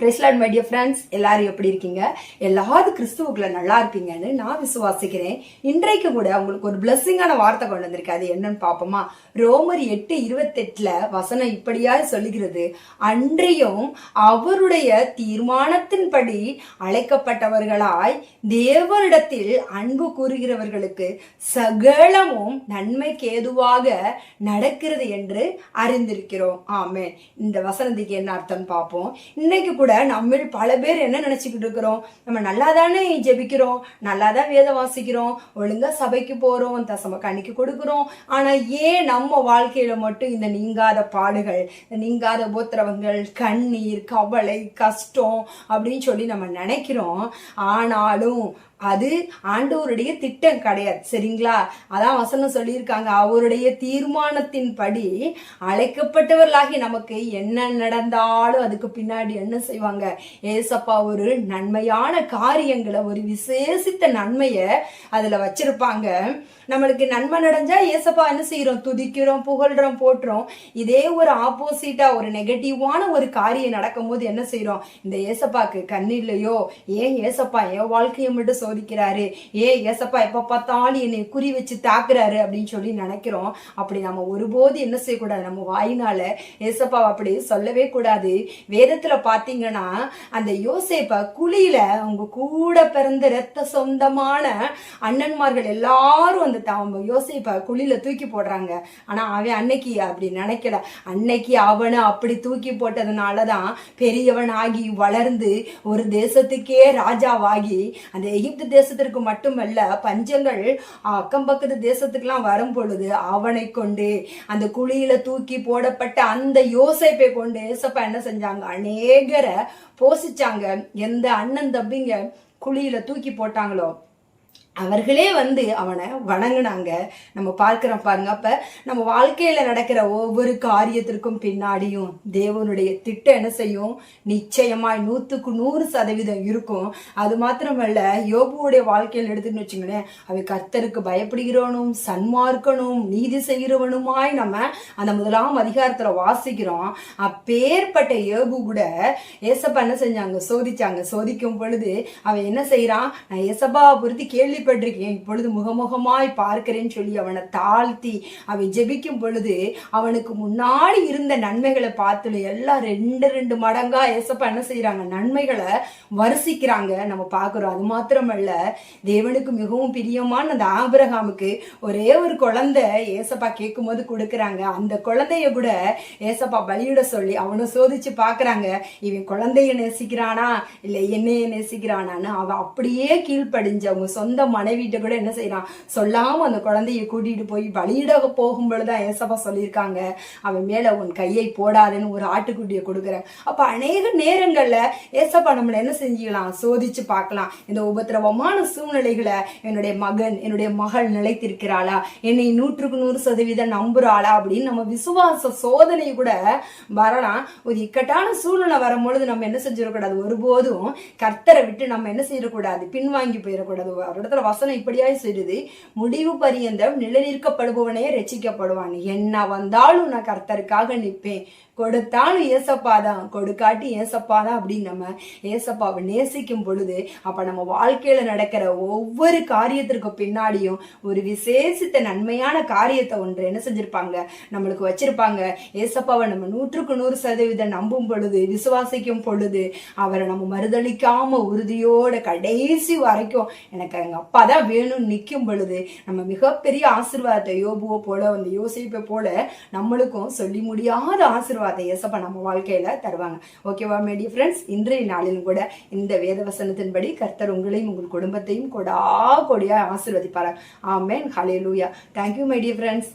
பிரைஸ்லாட் my dear friends எல்லாரும் எப்படி இருக்கீங்க? எல்லாரும் கிறிஸ்துவுக்குள்ள நல்லா இருப்பீங்கன்னு நான் விசுவாசிக்கிறேன். இன்றைக்கு கூட உங்களுக்கு ஒரு பிளஸ்ஸிங்கான வார்த்தை கொண்டு வந்திருக்கு. அது என்னன்னு பார்ப்போமா? ரோமர் எட்டு இருபத்தெட்டுல வசனம் இப்படியா சொல்லுகிறது. அன்றையும் அவருடைய தீர்மானத்தின்படி அழைக்கப்பட்டவர்களாய் தேவரிடத்தில் அன்பு கூறுகிறவர்களுக்கு சகலமும் நன்மைக்கு ஏதுவாக நடக்கிறது என்று அறிந்திருக்கிறோம். ஆமே இந்த வசனத்துக்கு என்ன அர்த்தம் பார்ப்போம். இன்னைக்கு கூட கூட நம்ம பல பேர் என்ன நினைச்சுக்கிட்டு இருக்கிறோம்? நம்ம நல்லா தானே ஜெபிக்கிறோம்? நல்லா தான் வேத வாசிக்கிறோம். ஒழுங்கா சபைக்கு போறோம். தசம கணிக்கு கொடுக்குறோம். ஆனா ஏன் நம்ம வாழ்க்கையில மட்டும் இந்த நீங்காத பாடுகள் இந்த நீங்காத உபத்திரவங்கள் கண்ணீர் கவலை கஷ்டம் அப்படின்னு சொல்லி நம்ம நினைக்கிறோம்? ஆனாலும் அது ஆண்டவருடைய திட்டம் கிடையாது. சரிங்களா? அதான் வசனம் சொல்லியிருக்காங்க. அவருடைய தீர்மானத்தின்படி அழைக்கப்பட்டவர்களாகி நமக்கு என்ன நடந்தாலும் அதுக்கு பின்னாடி என்ன செய்வாங்க? ஏசப்பா ஒரு நன்மையான காரியங்களை ஒரு விசேஷித்த நன்மையை அதுல வச்சிருப்பாங்க. நம்மளுக்கு நன்மை நடந்தா ஏசப்பா என்ன செய்யறோம் துதிக்கிறோம் புகழ்றோம் போட்டுறோம் இதே ஒரு ஆப்போசிட்டா ஒரு நெகட்டிவான ஒரு காரியம் நடக்கும்போது என்ன செய்யறோம் இந்த ஏசப்பாக்கு கண்ணு இல்லையோ? ஏன் ஏசப்பா என் வாழ்க்கையை மட்டும் சோதிக்கிறாரு. ஏ ஏசப்பா எப்ப பார்த்தாலும் என்னை குறி வச்சு தாக்குறாரு அப்படின்னு சொல்லி நினைக்கிறோம். அப்படி நம்ம ஒருபோது என்ன செய்யக்கூடாது? நம்ம வாயினால ஏசப்பா அப்படி சொல்லவே கூடாது. வேதத்துல பாத்தீங்கன்னா அந்த யோசேப்ப குழியில அவங்க கூட பிறந்த ரத்த சொந்தமான அண்ணன்மார்கள் எல்லாரும் அந்த அவங்க யோசேப்ப குழியில தூக்கி போடுறாங்க. ஆனா அவன் அன்னைக்கு அப்படி நினைக்கல. அன்னைக்கு அவனை அப்படி தூக்கி போட்டதுனாலதான் பெரியவன் ஆகி வளர்ந்து ஒரு தேசத்துக்கே ராஜாவாகி அந்த எகிப்து தேசத்திற்கு மட்டுமல்ல பஞ்சங்கள் அக்கம் பக்கத்து தேசத்துக்கெல்லாம் வரும் பொழுது அவனை கொண்டு அந்த குழியில தூக்கி போடப்பட்ட அந்த யோசைப்பை கொண்டு ஏசப்பா என்ன செஞ்சாங்க? அநேகரை போசிச்சாங்க. எந்த அண்ணன் தம்பிங்க குழியில தூக்கி போட்டாங்களோ? அவர்களே வந்து அவனை வணங்கினாங்க. நம்ம பார்க்குறோம் பாருங்க. அப்ப நம்ம வாழ்க்கையில நடக்கிற ஒவ்வொரு காரியத்திற்கும் பின்னாடியும் தேவனுடைய திட்டம் என்ன செய்யும்? நிச்சயமாய் நூத்துக்கு நூறு சதவீதம் இருக்கும். அது மாத்திரமல்ல யோபுவோடைய வாழ்க்கையில் எடுத்துன்னு வச்சுங்களேன். அவை கர்த்தருக்கு பயப்படுகிறவனும் சன்மார்க்கனும் நீதி செய்கிறவனுமாய் நம்ம அந்த முதலாம் அதிகாரத்துல வாசிக்கிறோம். அப்பேற்பட்ட யோபு கூட ஏசப்பா என்ன செஞ்சாங்க? சோதிச்சாங்க. சோதிக்கும் பொழுது அவன் என்ன செய்யறான் நான் ஏசப்பாவை பொறுத்து கேள்வி கேள்விப்பட்டிருக்கேன். இப்பொழுது முகமுகமாய் பார்க்கிறேன்னு சொல்லி அவனை தாழ்த்தி அவன் ஜெபிக்கும் பொழுது அவனுக்கு முன்னாடி இருந்த நன்மைகளை பார்த்துல எல்லாம் ரெண்டு ரெண்டு மடங்கா ஏசப்பா என்ன செய்யறாங்க நன்மைகளை வரிசிக்கிறாங்க. நம்ம பார்க்குறோம். அது மாத்திரமல்ல தேவனுக்கு மிகவும் பிரியமான அந்த ஆபிரகாமுக்கு ஒரே ஒரு குழந்தை ஏசப்பா கேட்கும் போது கொடுக்குறாங்க. அந்த குழந்தைய கூட ஏசப்பா பலியிட சொல்லி அவனை சோதிச்சு பார்க்குறாங்க. இவன் குழந்தைய நேசிக்கிறானா? இல்லை என்னைய நேசிக்கிறானான்னு அவன் அப்படியே கீழ்ப்படிஞ்சு அவங்க சொந்த மனைவிட்ட கூட என்ன செய்யறான்? சொல்லாம அந்த குழந்தைய கூட்டிட்டு போய் பலியிட போகும் பொழுதுதான் ஏசப்பா சொல்லியிருக்காங்க. அவன் மேல உன் கையை போடாதுன்னு ஒரு ஆட்டுக்குட்டியை கொடுக்குறேன். அப்ப அநேக நேரங்கள்ல ஏசப்பா நம்மளை என்ன செஞ்சுக்கலாம்? சோதிச்சு பார்க்கலாம். இந்த உபத்திரவமான சூழ்நிலைகளை என்னுடைய மகன் என்னுடைய மகள் நிலைத்திருக்கிறாளா? என்னை நூற்றுக்கு நூறு சதவீதம் நம்புறாளா? அப்படின்னு நம்ம விசுவாச சோதனை கூட வரலாம். ஒரு இக்கட்டான சூழ்நிலை வரும்பொழுது நம்ம என்ன செஞ்சிடக்கூடாது? ஒருபோதும் கர்த்தரை விட்டு நம்ம என்ன செய்யக்கூடாது? பின்வாங்கி போயிடக்கூடாது. ஒரு இடத்துல வசனம் இப்படியாய் சொல்லுது முடிவு பரியந்தம் நிலைநிற்கப்படுபவனே ரசிக்கப்படுவான் என்ன வந்தாலும் நான் கர்த்தருக்காக நிற்பேன். கொடுத்தாலும் ஏசப்பா தான். கொடுக்காட்டி ஏசப்பா தான். அப்படின்னு நம்ம ஏசப்பாவை நேசிக்கும் பொழுது அப்ப நம்ம வாழ்க்கையில நடக்கிற ஒவ்வொரு காரியத்திற்கு பின்னாடியும் ஒரு விசேஷித்த நன்மையான காரியத்தை ஒன்று என்ன செஞ்சிருப்பாங்க? நம்மளுக்கு வச்சிருப்பாங்க. ஏசப்பாவை நம்ம நூற்றுக்கு நூறு சதவீதம் நம்பும் பொழுது விசுவாசிக்கும் பொழுது அவரை நம்ம மறுதளிக்காம உறுதியோட கடைசி வரைக்கும் எனக்கு எங்க அப்பா தான் வேணும்னு நிற்கும் பொழுது நம்ம மிகப்பெரிய ஆசிர்வாதத்தை யோபுவோ போல அந்த யோசிப்பை போல நம்மளுக்கும் சொல்லி முடியாத ஆசிர்வாதத்தை இயேசப்பா நம்ம வாழ்க்கையில தருவாங்க. ஓகேவா மேடிய ஃப்ரெண்ட்ஸ் இன்றைய நாளிலும் கூட இந்த வேத வசனத்தின்படி கர்த்தர் உங்களையும் உங்கள் குடும்பத்தையும் கொடா கொடியா ஆசிர்வதிப்பார் ஆமேன். ஹலே லூயா தேங்க்யூ மை டியர் ஃப்ரெண்ட்ஸ்